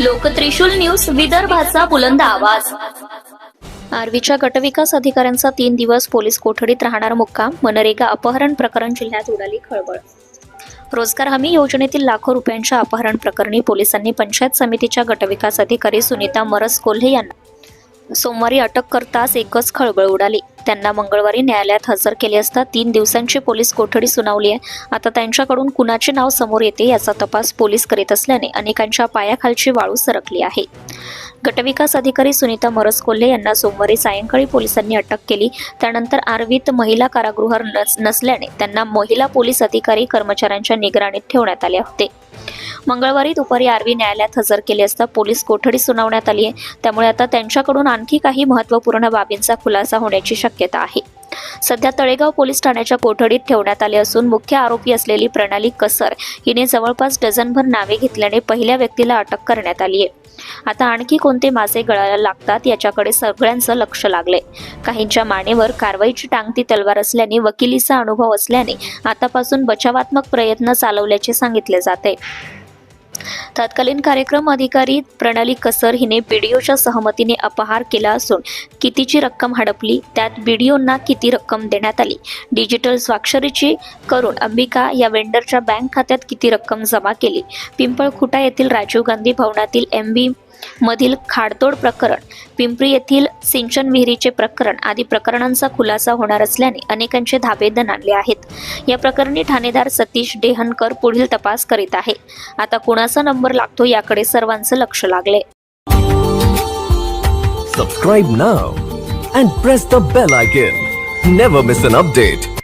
लोकत्रिशूल news विदर्भाचा बुलंद आवाज. आर्वीच्या गटविकास अधिकाऱ्यांचा तीन दिवस पोलीस कोठडीत राहणार मुक्काम मनरेगा अपहरण प्रकरण जिल्ह्यात उडाली खळबळ. रोजगार हमी योजनेतील लाखो रुपयांच्या अपहरण प्रकरणी पोलिसांनी पंचायत समितीच्या गटविकास अधिकारी सुनीता मरस कोल्हे यांना सोमवारी अटक करताच एकच खळबळ उडाली. त्यांना मंगळवारी न्यायालयात हजर केले असता तीन दिवसांची पोलीस कोठडी सुनावली आहे. आता त्यांच्याकडून कुणाचे नाव समोर येते याचा तपास पोलीस करीत असल्याने अनेकांच्या पायाखालची वाळू सरकली आहे. गटविकास अधिकारी सुनीता मरस कोल्हे यांना सोमवारी सायंकाळी पोलिसांनी अटक केली. त्यानंतर आर्वीत महिला कारागृह नस नसल्याने त्यांना महिला पोलीस अधिकारी कर्मचाऱ्यांच्या निगराणीत ठेवण्यात आले होते. मंगळवारी दुपारी आर्वी न्यायालयात हजर केले असता पोलीस कोठडी सुनावण्यात आली आहे. त्यामुळे आता त्यांच्याकडून आणखी काही महत्त्वपूर्ण बाबींचा खुलासा होण्याची शक्यता आहे. सध्या तळेगाव पोलीस ठाण्याच्या कोठडीत ठेवण्यात आले असून मुख्य आरोपी असलेली प्रणाली कसर हिने जवळपास डझनभर नावे घेतल्याने पहिल्या व्यक्तीला अटक करण्यात आली आहे आता आणखी कोणते मासे गळायला लागतात याच्याकडे सगळ्यांचं लक्ष लागले काहींच्या मानेवर कारवाईची टांगती तलवार असल्याने वकिलीचा अनुभव असल्याने आतापासून बचावात्मक प्रयत्न चालवल्याचे सांगितले जाते तत्कालीन कार्यक्रम अधिकारी प्रणाली कसर हिने बीडीओच्या सहमतीने अपहार केला असून कितीची रक्कम हडपली त्यात बीडीओंना किती रक्कम देण्यात आली? डिजिटल स्वाक्षरीची करून अंबिका या वेंडरच्या बँक खात्यात किती रक्कम जमा केली? पिंपळखुटा येथील राजीव गांधी भवनातील एम बी मधील खाडतोड प्रकरण पिंपरी येथील सिंचन विहिरीचे प्रकरण आदी प्रकरणांचा खुलासा होणार असल्याने अनेकांचे धाबे दणाणले आहेत. या प्रकरणी ठाणेदार सतीश डेहनकर पुढील तपास करीत आहे. आता कुणाचा नंबर लागतो याकडे सर्वांचं लक्ष लागले. Subscribe now and press the bell icon never miss an update